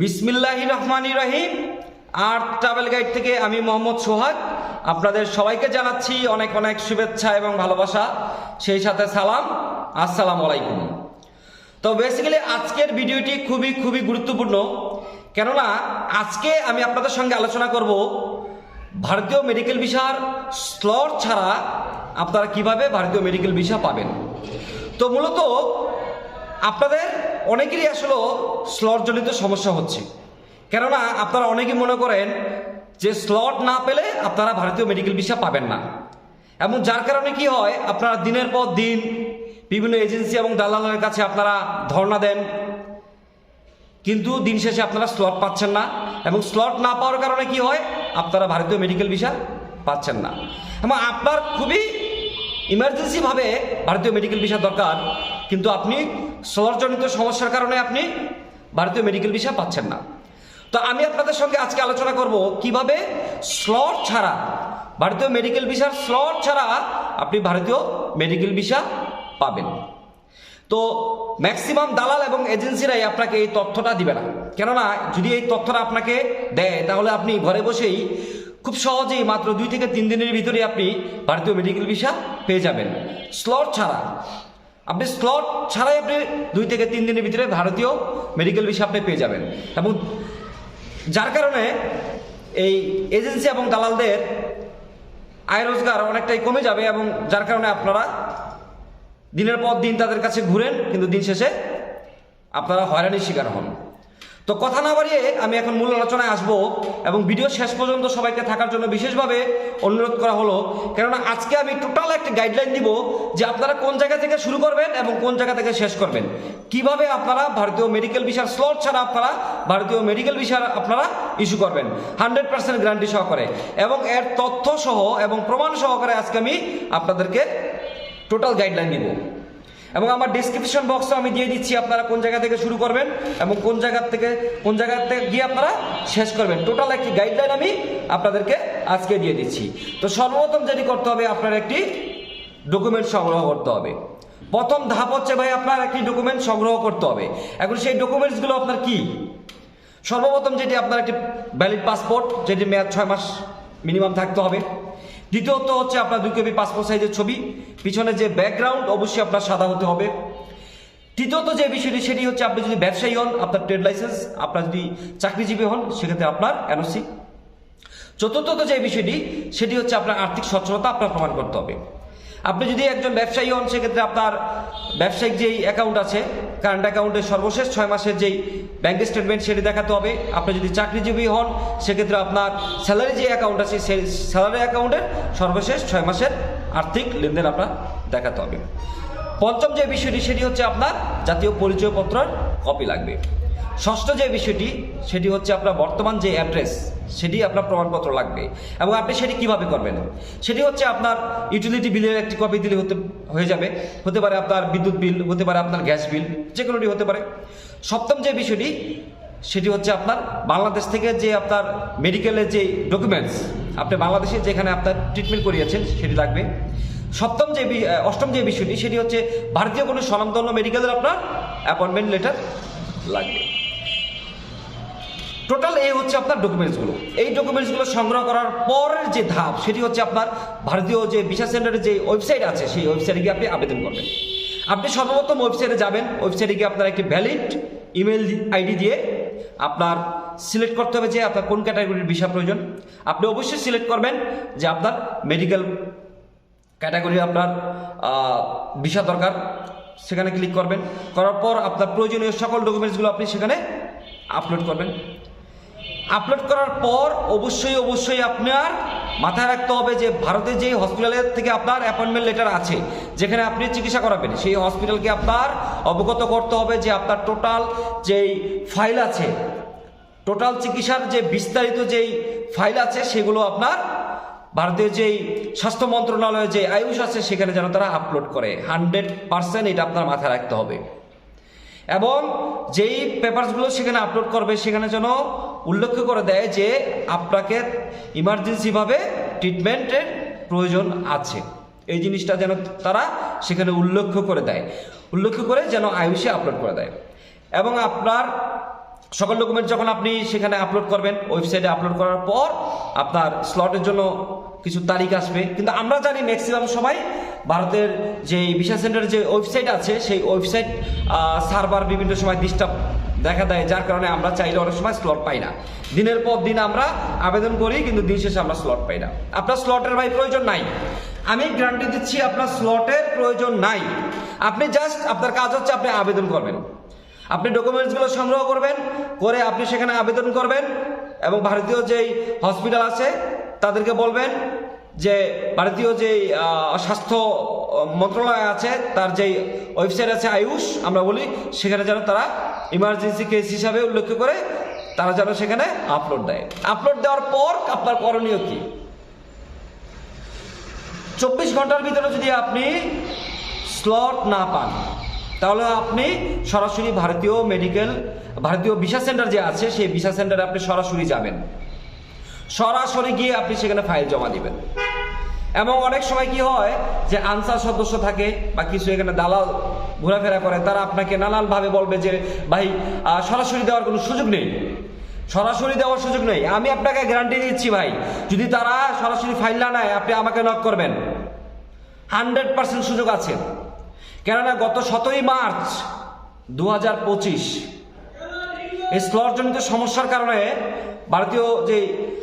বিসমিল্লাহ রহমানি রহিম। আর ট্রাভেল গাইড থেকে আমি মোহাম্মদ সোহাগ। আপনাদের সবাইকে জানাচ্ছি অনেক অনেক শুভেচ্ছা এবং ভালোবাসা। সেই সাথে সালাম। আসসালাম আলাইকুম। তো বেসিক্যালি আজকের ভিডিওটি খুবই খুবই গুরুত্বপূর্ণ। কেননা আজকে আমি আপনাদের সঙ্গে আলোচনা করব ভারতীয় মেডিকেল ভিসার স্লট ছাড়া আপনারা কীভাবে ভারতীয় মেডিকেল ভিসা পাবেন। তো মূলত আপনাদের অনেকেরই আসলে স্লটজনিত সমস্যা হচ্ছে। কেননা আপনারা অনেকেই মনে করেন যে স্লট না পেলে আপনারা ভারতীয় মেডিকেল ভিসা পাবেন না। এবং যার কারণে কি হয়, আপনারা দিনের পর দিন বিভিন্ন এজেন্সি এবং দালালের কাছে আপনারা ধর্ণা দেন। কিন্তু দিন শেষে আপনারা স্লট পাচ্ছেন না এবং স্লট না পাওয়ার কারণে কি হয়, আপনারা ভারতীয় মেডিকেল ভিসা পাচ্ছেন না। এবং আপনার খুবই ইমার্জেন্সিভাবে ভারতীয় মেডিকেল ভিসা দরকার, কিন্তু আপনি স্লটজনিত সমস্যার কারণে আপনি ভারতীয় মেডিকেল ভিসা পাচ্ছেন না। তো আমি আপনাদের সঙ্গে আজকে আলোচনা করব কীভাবে স্লট ছাড়া, ভারতীয় মেডিকেল ভিসার স্লট ছাড়া আপনি ভারতীয় মেডিকেল ভিসা পাবেন। তো ম্যাক্সিমাম দালাল এবং এজেন্সিরাই আপনাকে এই তথ্যটা দিবে না। কেননা যদি এই তথ্যটা আপনাকে দেয়, তাহলে আপনি ঘরে বসেই খুব সহজেই মাত্র দুই থেকে তিন দিনের ভিতরে আপনি ভারতীয় মেডিকেল ভিসা পেয়ে যাবেন। স্লট ছাড়া। আপনি স্লট ছাড়াই আপনি দুই থেকে তিন দিনের ভিতরে ভারতীয় মেডিকেল ভিসা আপনি পেয়ে যাবেন। এবং যার কারণে এই এজেন্সি এবং দালালদের আয় রোজগার অনেকটাই কমে যাবে এবং যার কারণে আপনারা দিনের পর দিন তাদের কাছে ঘুরেন, কিন্তু দিন শেষে আপনারা হয়রানির শিকার হন। তো কথা না বাড়িয়ে আমি এখন মূল আলোচনায় আসব এবং ভিডিও শেষ পর্যন্ত সবাইকে থাকার জন্য বিশেষভাবে অনুরোধ করা হলো, কেননা আজকে আমি টোটাল একটা গাইডলাইন দিব যে আপনারা কোন জায়গা থেকে শুরু করবেন এবং কোন জায়গা থেকে শেষ করবেন। কীভাবে আপনারা ভারতীয় মেডিকেল ভিসার স্লট ছাড়া আপনারা ভারতীয় মেডিকেল ভিসার আপনারা ইস্যু করবেন হান্ড্রেড পার্সেন্ট গ্যারান্টি সহকারে। এবং এর তথ্য সহ এবং প্রমাণ সহকারে আজকে আমি আপনাদেরকে টোটাল গাইডলাইন দিব এবং আমার ডিসক্রিপশন বক্সও আমি দিয়ে দিচ্ছি আপনারা কোন জায়গা থেকে শুরু করবেন এবং কোন জায়গার থেকে, কোন জায়গা থেকে গিয়ে আপনারা শেষ করবেন। টোটাল একটি গাইডলাইন আমি আপনাদেরকে আজকে দিয়ে দিচ্ছি। তো সর্বপ্রথম যেটি করতে হবে, আপনার একটি ডকুমেন্ট সংগ্রহ করতে হবে। প্রথম ধাপ হচ্ছে ভাই আপনার একটি ডকুমেন্ট সংগ্রহ করতে হবে। এখন সেই ডকুমেন্টসগুলো আপনার কি? সর্বপ্রথম যেটি আপনার একটি ভ্যালিড পাসপোর্ট যেটি মেয়াদ ছয় মাস মিনিমাম থাকতে হবে। দ্বিতীয়ত হচ্ছে আপনার দুই কপি পাসপোর্ট সাইজের ছবি, পিছনে যে ব্যাকগ্রাউন্ড অবশ্যই আপনার সাদা হতে হবে। তৃতীয়ত যে বিষয়টি, সেটি হচ্ছে আপনি যদি ব্যবসায়ী হন, আপনার ট্রেড লাইসেন্স আপনার যদি চাকরিজীবী হন, সেক্ষেত্রে আপনার এনওসি চতুর্থত যে বিষয়টি, সেটি হচ্ছে আপনার আর্থিক সচ্ছলতা আপনার প্রমাণ করতে হবে। আপনি যদি একজন ব্যবসায়ী হন, সেক্ষেত্রে আপনার ব্যবসায়িক যেই অ্যাকাউন্ট আছে কারেন্ট অ্যাকাউন্টের সর্বশেষ ছয় মাসের যেই ব্যাংক স্টেটমেন্ট সেটি দেখাতে হবে। আপনি যদি চাকরিজীবী হন, সেক্ষেত্রে আপনার স্যালারি যে অ্যাকাউন্ট আছে, সেই স্যালারি অ্যাকাউন্টের সর্বশেষ ছয় মাসের আর্থিক লেনদেন আপনার দেখাতে হবে। পঞ্চম যে বিষয়টি, সেটি হচ্ছে আপনার জাতীয় পরিচয়পত্রের কপি লাগবে। ষষ্ঠ যে বিষয়টি, সেটি হচ্ছে আপনার বর্তমান যে অ্যাড্রেস সেটি আপনার প্রমাণপত্র লাগবে। এবং আপনি সেটি কীভাবে করবেন? সেটি হচ্ছে আপনার ইউটিলিটি বিলের একটি কপি দিলে হতে, হয়ে যাবে। হতে পারে আপনার বিদ্যুৎ বিল হতে পারে আপনার গ্যাস বিল যে কোনোটি হতে পারে। সপ্তম যে বিষয়টি, সেটি হচ্ছে আপনার বাংলাদেশ থেকে যে আপনার মেডিকেলের যে ডকুমেন্টস আপনি বাংলাদেশে যেখানে আপনার ট্রিটমেন্ট করিয়েছেন, সেটি লাগবে। সপ্তম যে অষ্টম যে বিষয়টি, সেটি হচ্ছে ভারতীয় কোনো স্বনামধন্য মেডিকেলের আপনার অ্যাপয়েন্টমেন্ট লেটার লাগবে। টোটাল এই হচ্ছে আপনার ডকুমেন্টসগুলো এই ডকুমেন্টসগুলো সংগ্রহ করার পরের যে ধাপ, সেটি হচ্ছে আপনার ভারতীয় যে ভিসা সেন্টারের যে ওয়েবসাইট আছে, সেই ওয়েবসাইটে গিয়ে আপনি আবেদন করবেন। আপনি সর্বপ্রথম ওয়েবসাইটে যাবেন ওয়েবসাইটে গিয়ে আপনার একটি ভ্যালিড ইমেল আইডি দিয়ে আপনার সিলেক্ট করতে হবে যে আপনার কোন ক্যাটাগরির ভিসা প্রয়োজন। আপনি অবশ্যই সিলেক্ট করবেন যে আপনার মেডিকেল ক্যাটাগরি আপনার ভিসা দরকার। সেখানে ক্লিক করবেন। করার পর আপনার প্রয়োজনীয় সকল ডকুমেন্টসগুলো আপনি সেখানে আপলোড করবেন। আপলোড করার পর অবশ্যই অবশ্যই আপনার মাথায় রাখতে হবে যে ভারতে যে হসপিটালের থেকে আপনার অ্যাপয়েন্টমেন্ট লেটার আছে, যেখানে আপনি চিকিৎসা করাবেন, সেই হসপিটালকে আপনার অবগত করতে হবে যে আপনার টোটাল যেই ফাইল আছে টোটাল চিকিৎসার যে বিস্তারিত যেই ফাইল আছে, সেগুলো আপনার ভারতের যেই স্বাস্থ্য মন্ত্রণালয়ে যে আয়ুষ আছে, সেখানে যেন তারা আপলোড করে। হান্ড্রেড পার্সেন্ট এটা আপনার মাথায় রাখতে হবে। এবং যেই পেপারসগুলো সেখানে আপলোড করবে, সেখানে যেন উল্লেখ করে দেয় যে আপনাকে ইমার্জেন্সিভাবে ট্রিটমেন্টের প্রয়োজন আছে। এই জিনিসটা যেন তারা সেখানে উল্লেখ করে দেয়। উল্লেখ করে যেন আয়ুষে আপলোড করে দেয়। এবং আপনার সকল ডকুমেন্ট যখন আপনি সেখানে আপলোড করবেন ওয়েবসাইটে আপলোড করার পর আপনার স্লটের জন্য কিছু তারিখ আসবে। কিন্তু আমরা জানি ম্যাক্সিমাম সবাই ভারতের যে ভিসা সেন্টারের যে ওয়েবসাইট আছে, সেই ওয়েবসাইট সার্ভার বিভিন্ন সময় ডিস্টার্ব দেখা দেয়, যার কারণে আমরা চাইলে অনেক সময় স্লট পাই না। দিনের পর দিন আমরা আবেদন করি, কিন্তু দিন শেষে আমরা স্লট পাই না। আপনার স্লটের ভাই প্রয়োজন নাই। আমি গ্যারান্টি দিচ্ছি, আপনার স্লটের প্রয়োজন নাই। আপনি জাস্ট আপনার কাজ হচ্ছে আপনি আবেদন করবেন। আপনি ডকুমেন্টসগুলো সংগ্রহ করবেন, করে আপনি সেখানে আবেদন করবেন, এবং ভারতীয় যেই হসপিটাল আছে, তাদেরকে বলবেন যে ভারতীয় আহ, স্বাস্থ্য মন্ত্রণালয় আছে তার যেই ওয়েবসাইট আছে আয়ুষ আমরা বলি সেখানে যেন তারা ইমার্জেন্সি কেস হিসাবে উল্লেখ করে তারা যেন সেখানে আপলোড দেয়। আপলোড দেওয়ার পর আপনার করণীয় কি? চব্বিশ ঘণ্টার ভিতরে যদি আপনি স্লট না পান তাহলে আপনি সরাসরি ভারতীয় মেডিকেল ভারতীয় ভিসা সেন্টার যে আছে সেই ভিসা সেন্টারে আপনি সরাসরি যাবেন। সরাসরি গিয়ে আপনি সেখানে ফাইল জমা দিবেন। এবং অনেক সময় কি হয় যে আনসার সদস্য থাকে বা কিছু এখানে দালাল ঘোরাফেরা করে, তারা আপনাকে নানানভাবে বলবে যে, ভাই সরাসরি দেওয়ার কোনো সুযোগ নেই। সরাসরি দেওয়ার সুযোগ নেই। আমি আপনাকে গ্যারান্টি দিচ্ছি ভাই, যদি তারা সরাসরি ফাইল না নেয়, আপনি আমাকে নক করবেন। হান্ড্রেড পার্সেন্ট সুযোগ আছে। কেননা গত সতেরোই মার্চ দু হাজার পঁচিশ এই স্লটজনিত সমস্যার কারণে ভারতীয় যে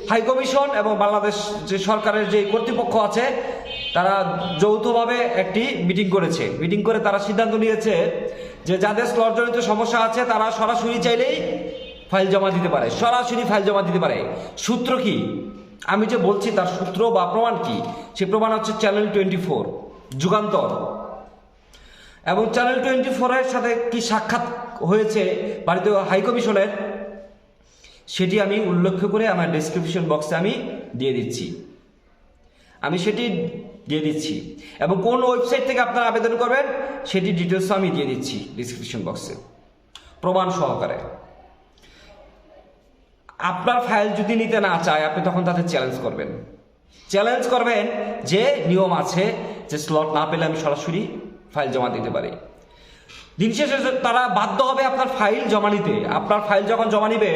হাই কমিশন এবং বাংলাদেশ যে সরকারের যে কর্তৃপক্ষ আছে, তারা যৌথভাবে একটি মিটিং করেছে। মিটিং করে তারা সিদ্ধান্ত নিয়েছে যে যাদের স্লটজনিত সমস্যা আছে, তারা সরাসরি চাইলেই ফাইল জমা দিতে পারে। সরাসরি ফাইল জমা দিতে পারে। সূত্র কি? আমি যে বলছি তার সূত্র বা প্রমাণ কি? সে প্রমাণ হচ্ছে চ্যানেল টোয়েন্টি ফোর যুগান্তর। এবং চ্যানেল টোয়েন্টি ফোরের সাথে কি সাক্ষাৎ হয়েছে ভারতীয় হাইকমিশনের সেটি আমি উল্লেখ করে আমার ডিসক্রিপশন বক্সে আমি দিয়ে দিচ্ছি। আমি সেটি দিয়ে দিচ্ছি। এবং কোন ওয়েবসাইট থেকে আপনারা আবেদন করবেন, সেটি ডিটেলস আমি দিয়ে দিচ্ছি ডিসক্রিপশন বক্সে প্রমাণ সহকারে। আপনার ফাইল যদি নিতে না চায়, আপনি তখন তাদের চ্যালেঞ্জ করবেন। চ্যালেঞ্জ করবেন যে নিয়ম আছে যে স্লট না পেলে আমি সরাসরি ফাইল জমা দিতে পারি। দিন শেষে তারা বাধ্য হবে আপনার ফাইল জমা নিতে। আপনার ফাইল যখন জমা নিবে,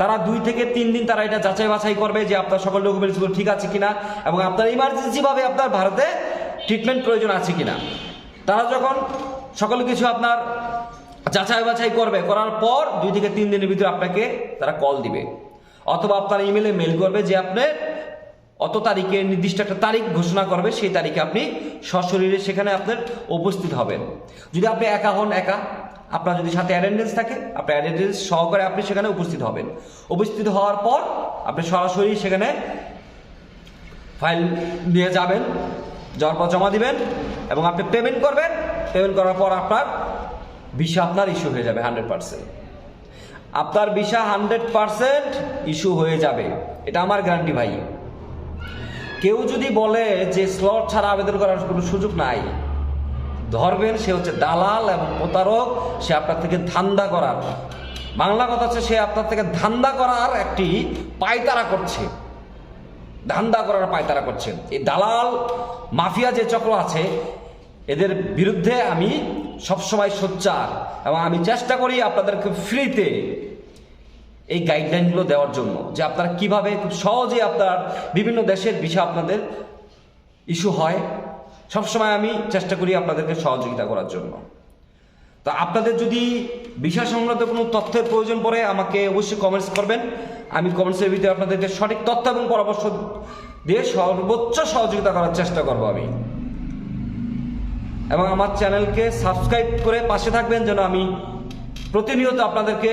তারা দুই থেকে তিন দিন তারা এটা যাচাই বাছাই করবে যে আপনার সকল ডকুমেন্টসগুলো ঠিক আছে কিনা এবং আপনার ইমার্জেন্সিভাবে আপনার ভারতে ট্রিটমেন্ট প্রয়োজন আছে কিনা। তারা যখন সকল কিছু আপনার যাচাই বাছাই করবে, করার পর দুই থেকে তিন দিনের ভিতরে আপনাকে তারা কল দিবে। অথবা আপনার ইমেলে মেল করবে যে আপনি অত তারিখে নির্দিষ্ট একটা তারিখ ঘোষণা করবে, সেই তারিখে আপনি সশরীরে সেখানে আপনার উপস্থিত হবেন। যদি আপনি একা হন, একা, আপনার যদি সাথে অ্যাটেন্ডেন্স থাকে, আপনার অ্যাটেন্ডেন্স সহকারে আপনি সেখানে উপস্থিত হবেন। উপস্থিত হওয়ার পর আপনি সরাসরি সেখানে ফাইল নিয়ে যাবেন, যাওয়ার পর জমা দিবেন এবং আপনি পেমেন্ট করবেন। পেমেন্ট করার পর আপনার ভিসা আপনার ইস্যু হয়ে যাবে হান্ড্রেড পার্সেন্ট আপনার ভিসা হান্ড্রেড পার্সেন্ট ইস্যু হয়ে যাবে। এটা আমার গ্যারান্টি ভাই। কেউ যদি বলে যে স্লট ছাড়া আবেদন করার কোনো সুযোগ নাই, ধরবেন সে হচ্ছে দালাল এবং প্রতারক, সে আপনার থেকে ধান্দা করার। বাংলা কথা হচ্ছে সে আপনার থেকে ধান্দা করার একটি পায়তারা করছে। ধান্দা করার পায়তারা করছে। এই দালাল, মাফিয়া যে চক্র আছে, এদের বিরুদ্ধে আমি সবসময় সোচ্চার এবং আমি চেষ্টা করি আপনাদেরকে ফ্রিতে এই গাইডলাইনগুলো দেওয়ার জন্য যে আপনারা কীভাবে খুব সহজে আপনার বিভিন্ন দেশের বিষয় আপনাদের ইস্যু হয়, সবসময় আমি চেষ্টা করি আপনাদেরকে সহযোগিতা করার জন্য। তো আপনাদের যদি বিষয় সংক্রান্ত কোনো তথ্যের প্রয়োজন পড়ে, আমাকে অবশ্যই কমেন্টস করবেন। আমি কমেন্টসের ভিতরে আপনাদেরকে সঠিক তথ্য এবং পরামর্শ দিয়ে সর্বোচ্চ সহযোগিতা করার চেষ্টা করব আমি। এবং আমার চ্যানেলকে সাবস্ক্রাইব করে পাশে থাকবেন যেন আমি প্রতিনিয়ত আপনাদেরকে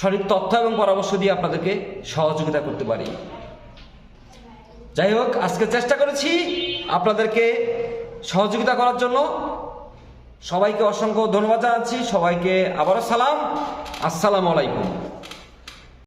সঠিক তথ্য এবং পরামর্শ দিয়ে আপনাদেরকে সহযোগিতা করতে পারি। যাই হোক, আজকে চেষ্টা করেছি আপনাদেরকে সহযোগিতা করার জন্য। সবাইকে অসংখ্য ধন্যবাদ জানাচ্ছি। সবাইকে আবারও সালাম। আসসালামু আলাইকুম।